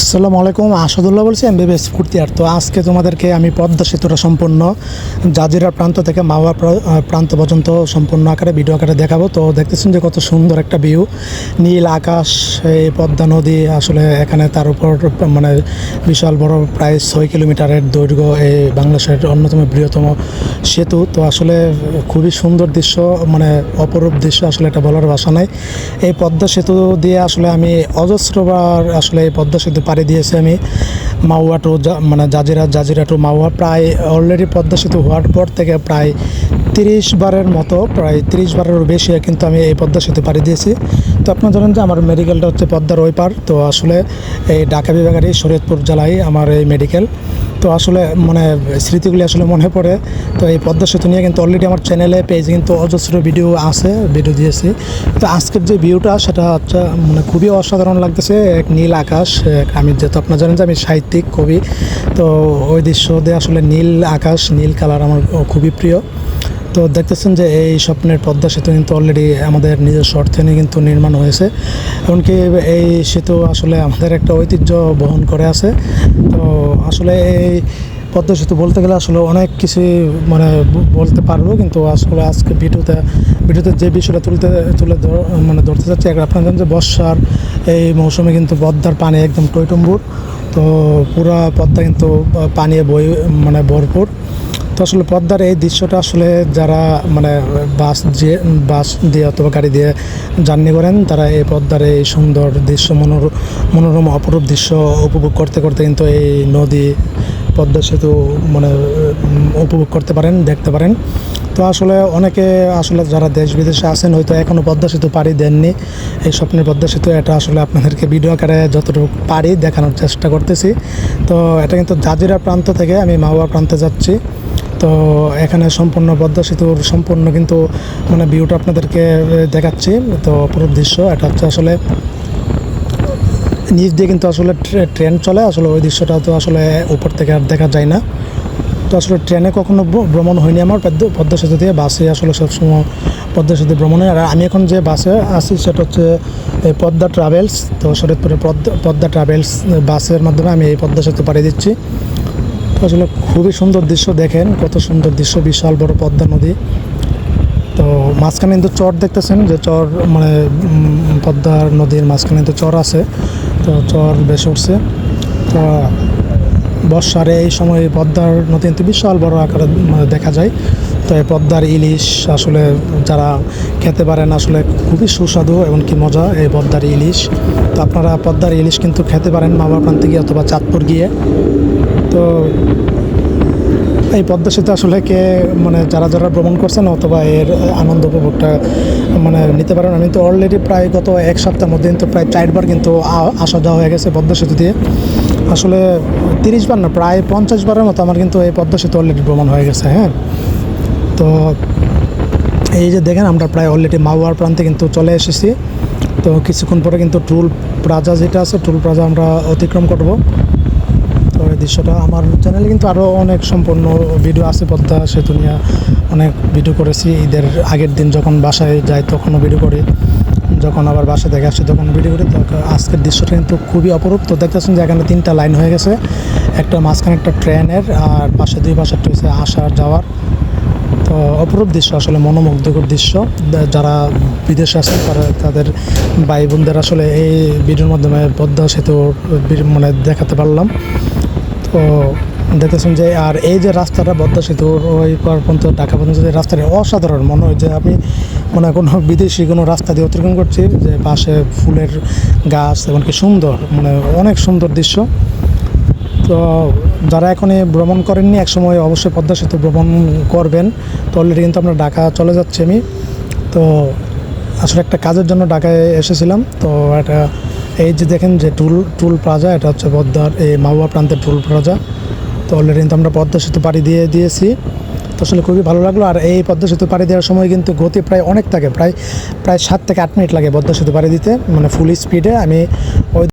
আসসালামু আলাইকুম, আসাদুল্লাহ বলছি এমবিবিএস ফুর্তিয়ার। তো আজকে তোমাদেরকে আমি পদ্মা সেতুটা সম্পূর্ণ, জাজিরা প্রান্ত থেকে মাওয়া প্র- প্রান্ত পর্যন্ত সম্পূর্ণ আকারে, ভিডিও আকারে দেখাবো। তো দেখতেছেন যে কত সুন্দর একটা ভিউ নীল আকাশ, এই পদ্মা নদী, আসলে এখানে তার উপর মানে বিশাল বড় প্রায় ছয় কিলোমিটারের দৈর্ঘ্য, এই বাংলাদেশের অন্যতম বৃহত্তম সেতু। তো আসলে খুবই সুন্দর দৃশ্য মানে অপরূপ দৃশ্য, আসলে এটা বলার ভাষা নাই। এই পদ্মা সেতু দিয়ে আসলে আমি অজস্রবার আসলে এই পদ্মা সেতু পাড়ি দিয়েছি আমি। মাওয়া টু মানে জাজিরা জাজিরা টু মাওয়া প্রায় অলরেডি পদ্মা সেতু হওয়ার পর থেকে প্রায় তিরিশ বারের মতো, প্রায় তিরিশ বারেরও বেশি কিন্তু আমি এই পদ্মা সেতু পাড়ি দিয়েছি। তো আপনারা জানেন যে আমার মেডিকেলটা হচ্ছে পদ্মার ওই পার তো আসলে এই ঢাকা বিভাগের শরীয়তপুর জেলায় আমার এই মেডিকেল তো আসলে মানে স্মৃতিগুলি আসলে মনে পড়ে। তো এই পদ্মা সেতু নিয়ে কিন্তু অলরেডি আমার চ্যানেলে পেজে কিন্তু অজস্র ভিডিও আছে ভিডিও দিয়েছি। তো আজকের যে ভিউটা সেটা হচ্ছে মানে খুবই অসাধারণ লাগতেছে। এক নীল আকাশ আমি যেহেতু আপনার জানেন যে আমি সাহিত্যিক, কবি। তো ওই দৃশ্য দিয়ে আসলে নীল আকাশ, নীল কালার আমার খুবই প্রিয়। তো দেখতেছেন যে এই স্বপ্নের পদ্মা সেতু কিন্তু অলরেডি আমাদের নিজস্ব অর্থায়নে কিন্তু নির্মাণ হয়েছে। এমনকি এই সেতু আসলে আমাদের একটা ঐতিহ্য বহন করে আছে। তো আসলে এই পদ্মা সেতু বলতে গেলে আসলে অনেক কিছু মানে বলতে পারব, কিন্তু আসলে আজকে ভিডিওতে ভিডিওতে যে বিষয়টা তুলতে, তুলে মানে ধরতে চাচ্ছি, এক আপনারা জানেন যে বর্ষার এই মৌসুমে কিন্তু পদ্মার পানি একদম টইটম্বুর। তো পুরা পদ্মা কিন্তু পানি বই মানে ভরপুর। তো আসলে পদ্মার এই দৃশ্যটা আসলে যারা মানে বাস যে বাস দিয়ে অথবা গাড়ি দিয়ে জার্নি করেন, তারা এই পদ্মার এই সুন্দর দৃশ্য, মনোর, মনোরম অপরূপ দৃশ্য উপভোগ করতে করতে কিন্তু এই নদী পদ্মা সেতু মানে উপভোগ করতে পারেন, দেখতে পারেন। তো আসলে অনেকে আসলে যারা দেশ বিদেশে আছেন, হয়তো এখনও পদ্মা সেতু পাড়ি দেননি। এই স্বপ্নের পদ্মা সেতু, এটা আসলে আপনাদেরকে ভিডিও আকারে যতটুকু পারি দেখানোর চেষ্টা করতেছি। তো এটা কিন্তু জাজিরা প্রান্ত থেকে আমি মাওয়া প্রান্তে যাচ্ছি। তো এখানে সম্পূর্ণ পদ্মা সেতুর সম্পূর্ণ কিন্তু মানে ভিউটা আপনাদেরকে দেখাচ্ছি। তো পুরো দৃশ্য, এটা হচ্ছে আসলে নিচ দিয়ে কিন্তু আসলে ট্রে- ট্রেন চলে। আসলে ওই দৃশ্যটা তো আসলে উপর থেকে আর দেখা যায় না। তো আসলে ট্রেনে কখনো ভ্রমণ হয়নি আমার পদ্মা সেতু দিয়ে। বাসে আসলে সবসময় পদ্মা সেতু ভ্রমণে। আর আমি এখন যে বাসে আসি সেটা হচ্ছে এই পদ্মা ট্রাভেলস। তো শরীরপুরের পদ্মা পদ্মা ট্রাভেলস বাসের মাধ্যমে আমি এই পদ্মা সেতু পাড়ি দিচ্ছি। আসলে খুবই সুন্দর দৃশ্য দেখেন, কত সুন্দর দৃশ্য, বিশাল বড় পদ্মা নদী। তো মাঝখানে কিন্তু চর দেখতেছেন, যে চর মানে পদ্মার নদীর মাঝখানে কিন্তু চর আছে, তো চর বেশ উঠছে তো বর্ষার এই সময় পদ্মার নদী কিন্তু বিশাল বড় আকারে দেখা যায়। তো এই পদ্মার ইলিশ আসলে যারা খেতে পারেন, আসলে খুবই সুস্বাদু এবং কি মজা এই পদ্মার ইলিশ। তো আপনারা পদ্মার ইলিশ কিন্তু খেতে পারেন মামা প্রান্তে গিয়ে অথবা চাঁদপুর গিয়ে। তো এই পদ্মা সেতু আসলে কে মানে যারা যারা ভ্রমণ করছেন অথবা এর আনন্দ উপভোগটা মানে নিতে পারেন। আমি তো অলরেডি প্রায় গত এক সপ্তাহের মধ্যে কিন্তু প্রায় চারবার কিন্তু আসা যাওয়া হয়ে গেছে পদ্মা সেতু দিয়ে। আসলে তিরিশ বার না, প্রায় পঞ্চাশ বারের মতো আমার কিন্তু এই পদ্মা সেতু অলরেডি ভ্রমণ হয়ে গেছে হ্যাঁ। তো এই যে দেখেন, আমরা প্রায় অলরেডি মাওয়ার প্রান্তে কিন্তু চলে এসেছি। তো কিছুক্ষণ পরে কিন্তু টুল প্লাজা যেটা আছে, টুল প্লাজা আমরা অতিক্রম করব। তো এই দৃশ্যটা আমার চ্যানেলে কিন্তু আরও অনেক সম্পূর্ণ ভিডিও আছে পদ্মা সেতু নিয়ে। অনেক ভিডিও করেছি। ঈদের আগের দিন যখন বাসায় যাই তখনও ভিডিও করি। যখন আবার বাসায় দেখে আসছি তখন ভিডিও করি। আজকের দৃশ্যটা কিন্তু খুবই অপরূপ। তো দেখতেছেন যে এখানে তিনটা লাইন হয়ে গেছে। একটা মাঝখানে একটা ট্রেনের আর পাশে দুই পাশে হচ্ছে আসার যাওয়ার। তো অপরূপ দৃশ্য, আসলে মনোমুগ্ধকর দৃশ্য। যারা বিদেশে আছেন তারা তাদের ভাই বোনদের আসলে এই ভিডিওর মাধ্যমে পদ্মা সেতু মানে দেখাতে পারলাম। তো দেখতেছেন যে, আর এই যে রাস্তাটা পদ্মা সেতুর ওই পার পর্যন্ত, ঢাকা পর্যন্ত যে রাস্তাটা, অসাধারণ। মনে হয় যে আমি মানে কোনো বিদেশি কোনো রাস্তা দিয়ে অতিক্রম করছি, যে পাশে ফুলের গাছ, এমনকি সুন্দর মানে অনেক সুন্দর দৃশ্য। তো যারা এখনই ভ্রমণ করেননি, একসময় অবশ্যই পদ্মা সেতু ভ্রমণ করবেন। তো অলরেডি কিন্তু আমরা ঢাকা চলে যাচ্ছি আমি। তো আসলে একটা কাজের জন্য ঢাকায় এসেছিলাম। তো এটা এই যে দেখেন যে টুল টুল প্লাজা, এটা হচ্ছে পদ্মার এই মাওয়া প্রান্তের টুল প্লাজা। তো অলরেডি কিন্তু আমরা পদ্মা সেতু পাড়ি দিয়ে দিয়েছি। তো আসলে খুবই ভালো লাগল। আর এই পদ্মা সেতু পাড়ি দেওয়ার সময় কিন্তু গতি প্রায় অনেক থাকে, প্রায় প্রায় সাত থেকে আট মিনিট লাগে পদ্মা সেতু পাড়ি দিতে মানে ফুল স্পিডে আমি ওই